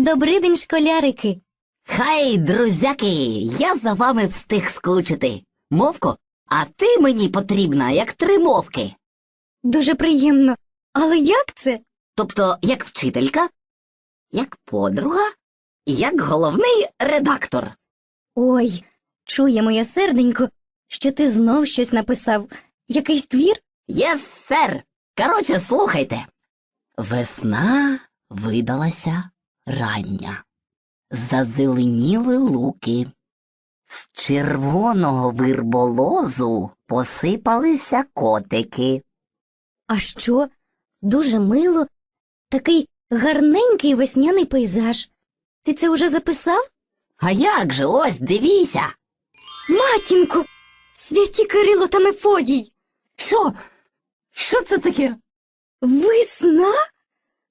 Добрий день, школярики. Хай, друзяки, я за вами встиг скучити. Мовко, а ти мені потрібна, як три мовки. Дуже приємно. Але як це? Тобто, як вчителька, як подруга, як головний редактор. Ой, чує моє серденько, що ти знов щось написав. Якийсь твір? Єс, сер. Короче, слухайте. Весна видалася рання. Зазеленіли луки. З червоного вирболозу посипалися котики. А що? Дуже мило. Такий гарненький весняний пейзаж. Ти це уже записав? А як же, ось дивіться. Матінко! Святі Кирило та Мефодій! Що? Що це таке? Весна?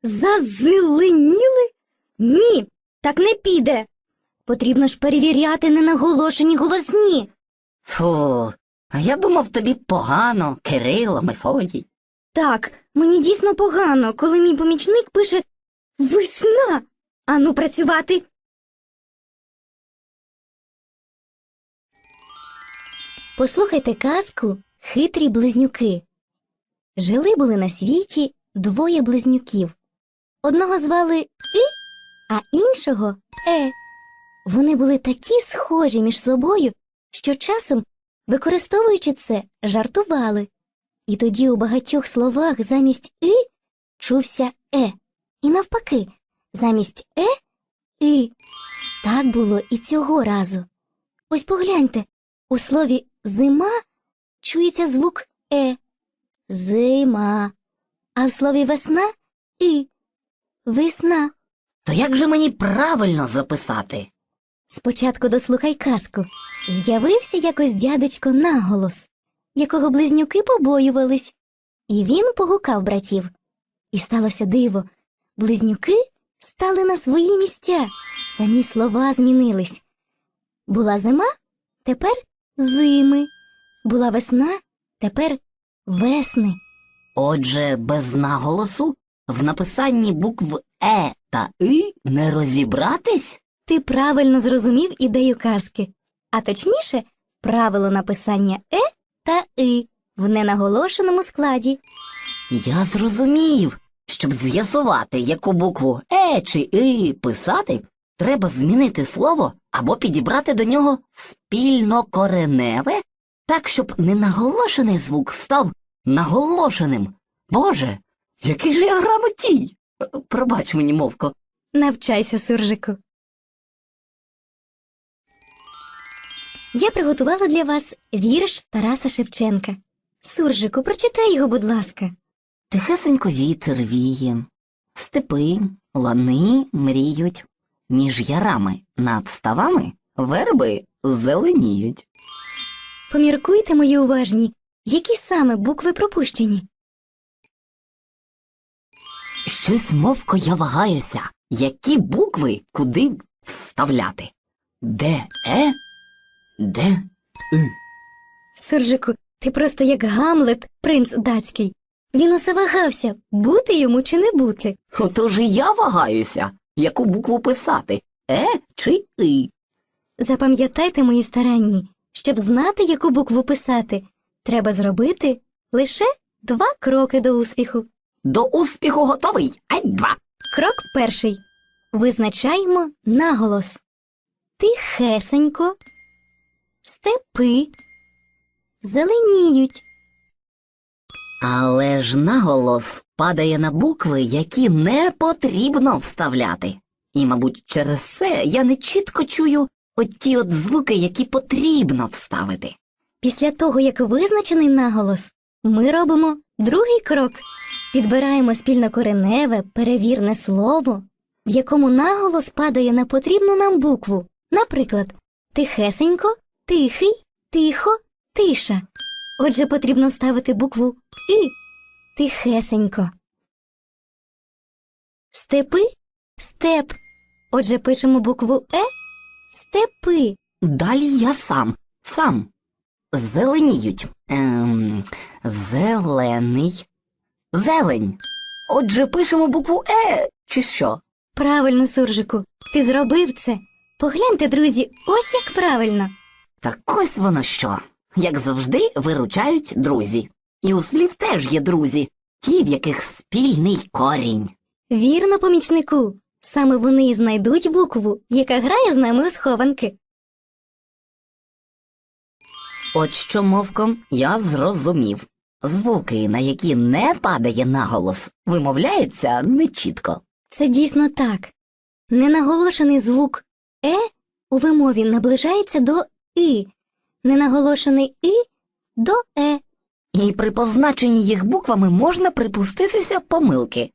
Зазеленіли? Ні, так не піде. Потрібно ж перевіряти ненаголошені голосні. Фу, а я думав тобі погано, Кирило, Мефодій. Так, мені дійсно погано, коли мій помічник пише Весна. Ану працювати. Послухайте казку Хитрі близнюки. Жили були на світі двоє близнюків. Одного звали а іншого Е. Вони були такі схожі між собою, що часом, використовуючи це, жартували. І тоді у багатьох словах замість и чувся е, і навпаки, замість е і. Так було і цього разу. Ось погляньте, у слові зима чується звук е. Зима. А в слові весна і. Весна. То як же мені правильно записати? Спочатку дослухай казку. З'явився якось дядечко наголос, якого близнюки побоювались, і він погукав братів. І сталося диво. Близнюки стали на свої місця, самі слова змінились. Була зима, тепер зими. Була весна, тепер весни. Отже, без наголосу в написанні букв Е та И не розібратись? Ти правильно зрозумів ідею казки, а точніше, правило написання е та и в ненаголошеному складі. Я зрозумів. Щоб з'ясувати, яку букву Е чи И писати, треба змінити слово або підібрати до нього спільнокореневе, так, щоб ненаголошений звук став наголошеним. Боже, який же я грамотій! Пробач мені, мовко. Навчайся, суржику. Я приготувала для вас вірш Тараса Шевченка. Суржику, прочитай його, будь ласка. Тихесенько вітер віє, степи, лани мріють, між ярами над ставами верби зеленіють. Поміркуйте, мої уважні, які саме букви пропущені. Щось мовко я вагаюся, які букви куди вставляти. Де е? Де и? Суржику, ти просто як Гамлет, принц датський. Він усе вагався, бути йому чи не бути. Отож і я вагаюся, яку букву писати е чи и. Запам'ятайте мої старанні, щоб знати, яку букву писати, треба зробити лише два кроки до успіху. До успіху готовий. Ай два. Крок перший. Визначаємо наголос. Тихесенько. Степи. Зеленіють. Але ж наголос падає на букви, які не потрібно вставляти. І, мабуть, через це я не чітко чую оті от звуки, які потрібно вставити. Після того, як визначений наголос, ми робимо другий крок. Підбираємо спільнокореневе, перевірне слово, в якому наголос падає на потрібну нам букву. Наприклад, тихесенько, тихий, тихо, тиша. Отже, потрібно вставити букву И. Тихесенько. Степи степ. Отже, пишемо букву Е. Степи. Далі я сам, сам. Зеленіють. Ем, зелений. Зелень. Отже, пишемо букву Е, чи що? Правильно, суржику, ти зробив це. Погляньте, друзі, ось як правильно. Так ось воно що. Як завжди, виручають друзі. І у слів теж є друзі, ті, в яких спільний корінь. Вірно, помічнику. Саме вони і знайдуть букву, яка грає з нами у схованки. От що мовком я зрозумів. Звуки, на які не падає наголос, вимовляються нечітко. Це дійсно так. Ненаголошений звук е у вимові наближається до і, ненаголошений і до е. І при позначенні їх буквами можна припуститися помилки.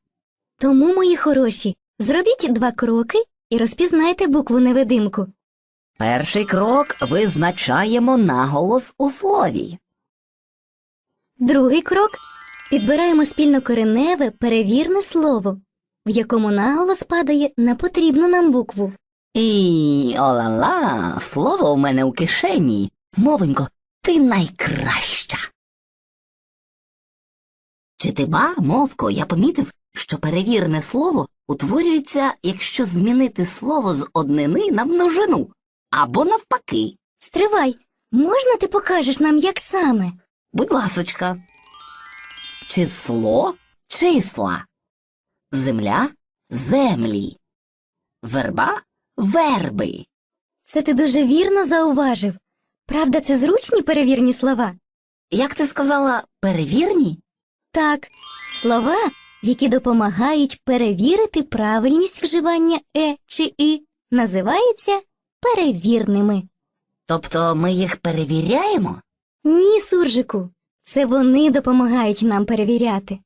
Тому, мої хороші, зробіть два кроки і розпізнайте букву невидимку. Перший крок визначаємо наголос у слові. Другий крок підбираємо спільнокореневе перевірне слово, в якому наголос падає на потрібну нам букву. І олала, слово у мене у кишені. Мовенько, ти найкраща. Чи ти ба, мовко, я помітив, що перевірне слово утворюється, якщо змінити слово з однини на множину, або навпаки. Стривай, можна ти покажеш нам, як саме? Будь ласочка. Число числа. Земля землі. Верба верби. Це ти дуже вірно зауважив. Правда, це зручні перевірні слова? Як ти сказала, перевірні? Так, слова, які допомагають перевірити правильність вживання е чи і, називаються перевірними. Тобто ми їх перевіряємо? Ні, суржику, це вони допомагають нам перевіряти.